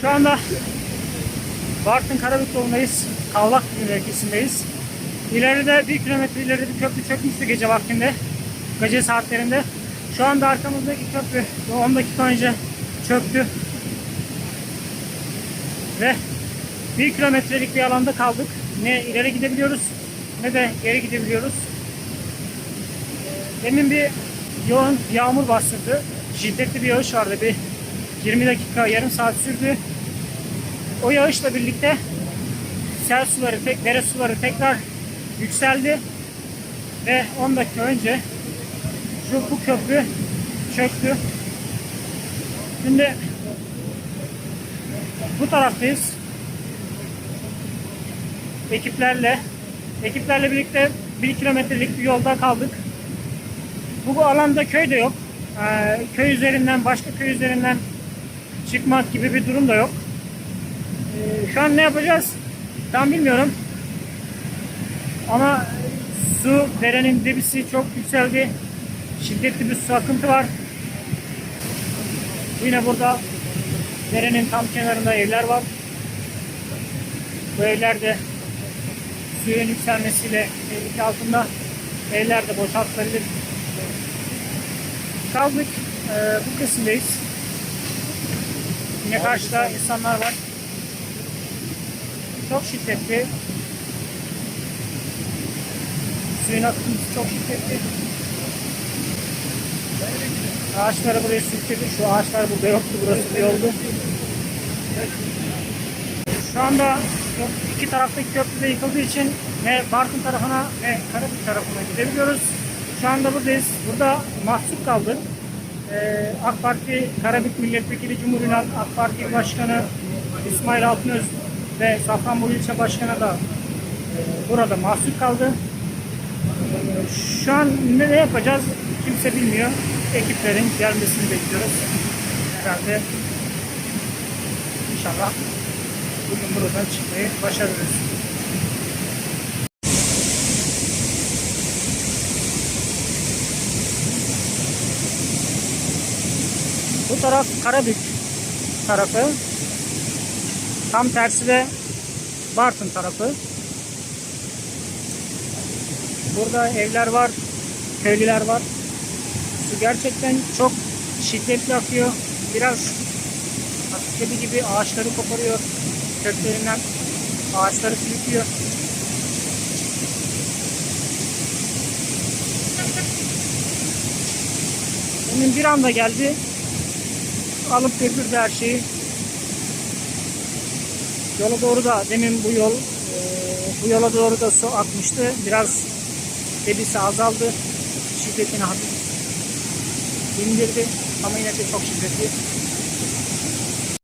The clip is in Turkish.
Şu anda Bartın Karabük yolundayız. Kavlak mevkisindeyiz. İleride bir kilometre ileride bir köprü çökmüştü gece vaktinde. Gece saatlerinde. Şu anda arkamızdaki köprü 10 dakika önce çöktü. Ve bir kilometrelik bir alanda kaldık. Ne ileri gidebiliyoruz ne de geri gidebiliyoruz. Demin bir yoğun yağmur bastırdı. Şiddetli bir yağış vardı. Bir 20 dakika, yarım saat sürdü. O yağışla birlikte sel suları, tek, dere suları tekrar yükseldi. Ve 10 dakika önce şu bu köprü çöktü. Şimdi bu taraftayız. Ekiplerle ekiplerle birlikte bir kilometrelik bir yolda kaldık. Bu, bu alanda köy de yok. Ee, köy üzerinden başka köy üzerinden çıkmak gibi bir durum da yok. Ee, şu an ne yapacağız? Tam bilmiyorum. Ama su derenin debisi çok yükseldi. Şiddetli bir su akıntı var. Yine burada derenin tam kenarında evler var. Bu evler de suyun yükselmesiyle tehlike altında. Evler de boşaltılabilir. Kaldık. Ee, bu kısımdayız. Yine karşıda insanlar var. Çok şiddetli. Suyun akıntısı çok şiddetli. Ağaçları buraya sürükledi. Şu ağaçlar burada yoktu. Burası bir yoldu. Şu anda iki taraftaki köprü de yıkıldığı için ne Bartın tarafına ne Karabük tarafına gidebiliyoruz. Şu anda buradayız. Burada mahsur kaldık. Ee, AK Parti Karabük Milletvekili Cumhur İnan, AK Parti Başkanı İsmail Altınöz ve Safranbolu İlçe Başkanı da e, burada mahsur kaldı. Şu an ne, ne yapacağız kimse bilmiyor. Ekiplerin gelmesini bekliyoruz. Herhalde inşallah bugün buradan çıkmayı başarırız. Bu taraf Karabük tarafı. Tam tersi de Bartın tarafı. Burada evler var, köylüler var. Su gerçekten çok şiddetli akıyor. Biraz hafifledi gibi ağaçları koparıyor. Köklerinden ağaçları sürüklüyor. Demin bir anda geldi. Alıp götürdü her şeyi. Yola doğru da demin bu yol e, bu yola doğru da su akmıştı. Biraz debisi azaldı. Şiddetini hafif indirdi. Ama yine de çok şiddetli.